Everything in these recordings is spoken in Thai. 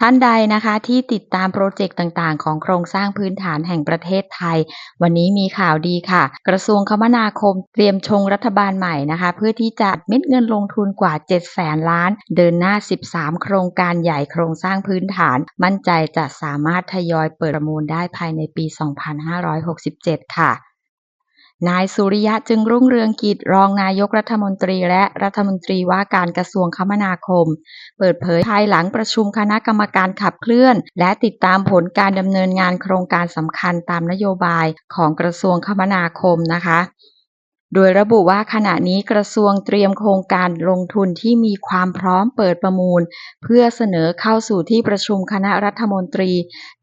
ท่านใดนะคะที่ติดตามโปรเจกต์ต่างๆ ของโครงสร้างพื้นฐานแห่งประเทศไทย วันนี้มีข่าวดีค่ะ กระทรวงคมนาคมเตรียมชงรัฐบาลใหม่นะคะ เพื่อที่จะเม็ดเงินลงทุนกว่า7แสนล้าน เดินหน้า 13 โครงการใหญ่โครงสร้างพื้นฐาน มั่นใจจะสามารถทยอยเปิดประมูลได้ภายในปี 2567 ค่ะ นายสุริยะจึงรุ่งเรืองกิจรองนายกรัฐมนตรีและรัฐมนตรีว่าการกระทรวงคมนาคม เปิดเผยภายหลังประชุมคณะกรรมการขับเคลื่อน และติดตามผลการดำเนินงานโครงการสำคัญตามนโยบายของกระทรวงคมนาคมนะคะ โดยระบุว่าขณะนี้กระทรวงเตรียมโครงการลงทุนที่มีความพร้อมเปิดประมูล เพื่อเสนอเข้าสู่ที่ประชุมคณะรัฐมนตรี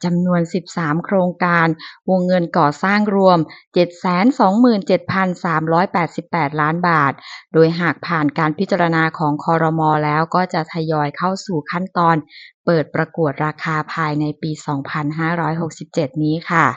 จำนวน 13 โครงการ วงเงินก่อสร้างรวม 727,388 ล้านบาท โดยหากผ่านการพิจารณาของคอรมอแล้วก็จะทยอยเข้าสู่ขั้นตอน เปิดประกวดราคาภายในปี 2567 นี้ค่ะ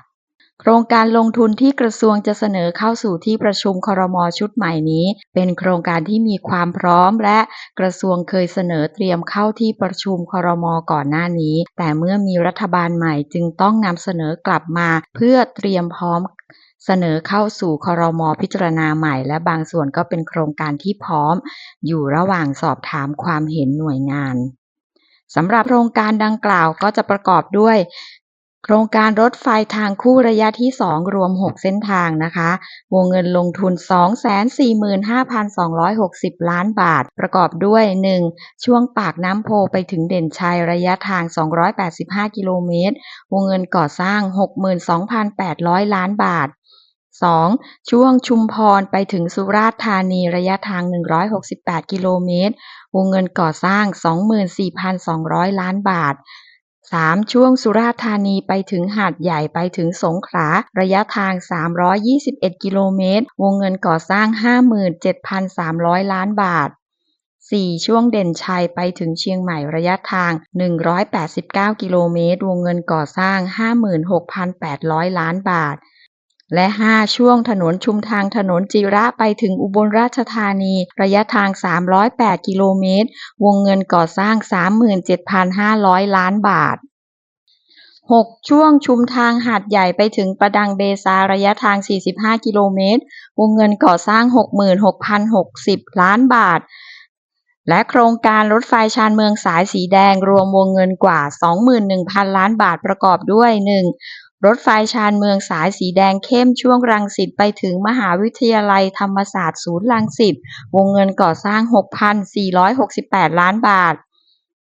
โครงการลงทุนที่กระทรวงจะเสนอเข้าสู่ที่ประชุมครมชุดใหม่นี้ เป็นโครงการที่มีความพร้อมและกระทรวงเคยเสนอเตรียมเข้าที่ประชุมครมก่อนหน้านี้ แต่เมื่อมีรัฐบาลใหม่จึงต้องนำเสนอกลับมา เพื่อเตรียมพร้อมเสนอเข้าสู่ครมพิจารณาใหม่ และบางส่วนก็เป็นโครงการที่พร้อม อยู่ระหว่างสอบถามความเห็นหน่วยงานสำหรับโครงการดังกล่าวก็จะประกอบด้วย โครงการรถไฟทางคู่ระยะที่ 2 รวม 6 เส้นทางนะคะ วงเงินลงทุน 245,260 ล้านบาท ประกอบด้วย 1. ช่วงปากน้ำโพไปถึงเด่นชัยระยะทาง 285 กิโลเมตร วงเงินก่อสร้าง 62,800 ล้านบาท 2. ช่วงชุมพรไปถึงสุราษฎร์ธานีระยะทาง 168 กิโลเมตร วงเงินก่อสร้าง 24,200 ล้านบาท 3. ช่วงสุราษฎร์ธานีไปถึงหาดใหญ่ไปถึงสงขลาระยะทาง 321 กิโลเมตร วงเงินก่อสร้าง 57,300 ล้านบาท 4. ช่วงเด่นชัยไปถึงเชียงใหม่ระยะทาง 189 กิโลเมตร วงเงินก่อสร้าง 56,800 ล้านบาท และ 5 ช่วงถนนชุมทางถนนจิระไปถึงอุบลราชธานี ระยะทาง 308 กิโลเมตร วงเงินก่อสร้าง 37,500 ล้านบาท 6 ช่วงชุมทางหาดใหญ่ไปถึงประดังเบซาระยะทาง 45 กิโลเมตร วงเงินก่อสร้าง 66,060 ล้านบาท และโครงการรถไฟชานเมืองสายสีแดงรวมวงเงินกว่า 21,000 ล้านบาทประกอบด้วย 1. รถไฟชานเมืองสายสีแดงเข้มช่วงรังสิตไปถึงมหาวิทยาลัยธรรมศาสตร์ศูนย์รังสิต วงเงินก่อสร้าง 6,468 ล้านบาท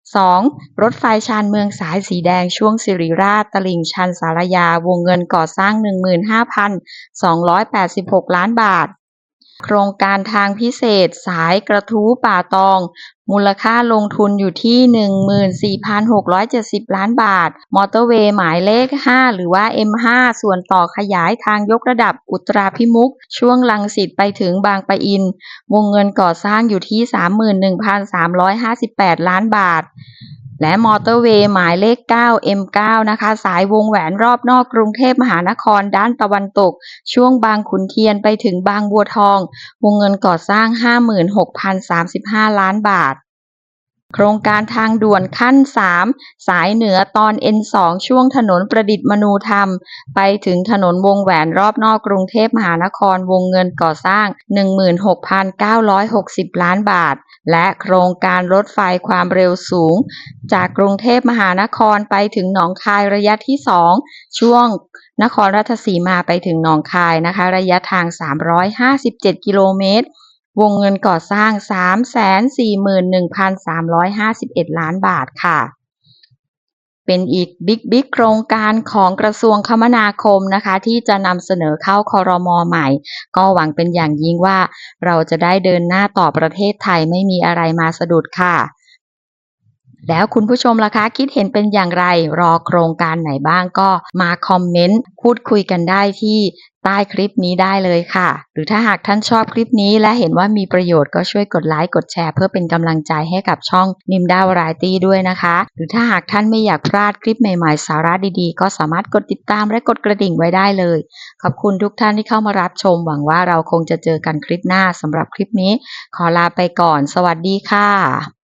2. รถไฟชานเมืองสายสีแดงช่วงสิริราชตลิ่งชันสารยา วงเงินก่อสร้าง 15,286 ล้านบาท โครงการทางพิเศษสายกระทู้ป่าตอง มูลค่าลงทุนอยู่ที่ 14,670 ล้านบาท มอเตอร์เวย์หมายเลข 5 หรือว่า M5 ส่วนต่อขยายทางยกระดับอุตราพิมุก ช่วงลังสิตไปถึงบางปะอิน วงเงินก่อสร้างอยู่ที่ 31,358 ล้านบาท และมอเตอร์เวย์หมายเลข 9 M9 นะคะ สายวงแหวนรอบนอกกรุงเทพมหานครด้านตะวันตก ช่วงบางขุนเทียนไปถึงบางบัวทอง วงเงินก่อสร้าง 56,035 ล้านบาท โครงการทางด่วนขั้น 3 สายเหนือตอน N2 ช่วงถนนประดิษฐ์มนูธรรม ไปถึงถนนวงแหวนรอบนอกกรุงเทพมหานครวงเงินก่อสร้าง 16,960 ล้านบาท และโครงการรถไฟความเร็วสูง จากกรุงเทพมหานครไปถึงหนองคายระยะที่ 2 ช่วงนครราชสีมาไปถึงหนองคายนะคะ ระยะทาง 357 กิโลเมตร วงเงินก่อสร้าง 341,351 ล้านบาทค่ะ เป็นอีกบิ๊กบิ๊กโครงการของกระทรวงคมนาคมนะคะ ที่จะนำเสนอเข้าคอรมอใหม่ ก็หวังเป็นอย่างยิ่งว่าเราจะได้เดินหน้าต่อประเทศไทยไม่มีอะไรมาสะดุดค่ะ แล้วคุณผู้ชมล่ะคะ คิดเห็นเป็นอย่างไรรอโครงการไหนบ้างก็มาคอมเมนต์พูดคุยกันได้ที่ใต้คลิปนี้ได้เลยค่ะ หรือถ้าหากท่านชอบคลิปนี้และเห็นว่ามีประโยชน์ก็ช่วยกดไลค์กดแชร์เพื่อเป็นกำลังใจให้กับช่องนิมดาวรายตี้ด้วยนะคะ หรือถ้าหากท่านไม่อยากพลาดคลิปใหม่ๆ สาระดีๆ ก็สามารถกดติดตามและกดกระดิ่งไว้ได้เลย ขอบคุณทุกท่านที่เข้ามารับชม หวังว่าเราคงจะเจอกันคลิปหน้าสำหรับคลิปนี้ ขอลาไปก่อน สวัสดีค่ะ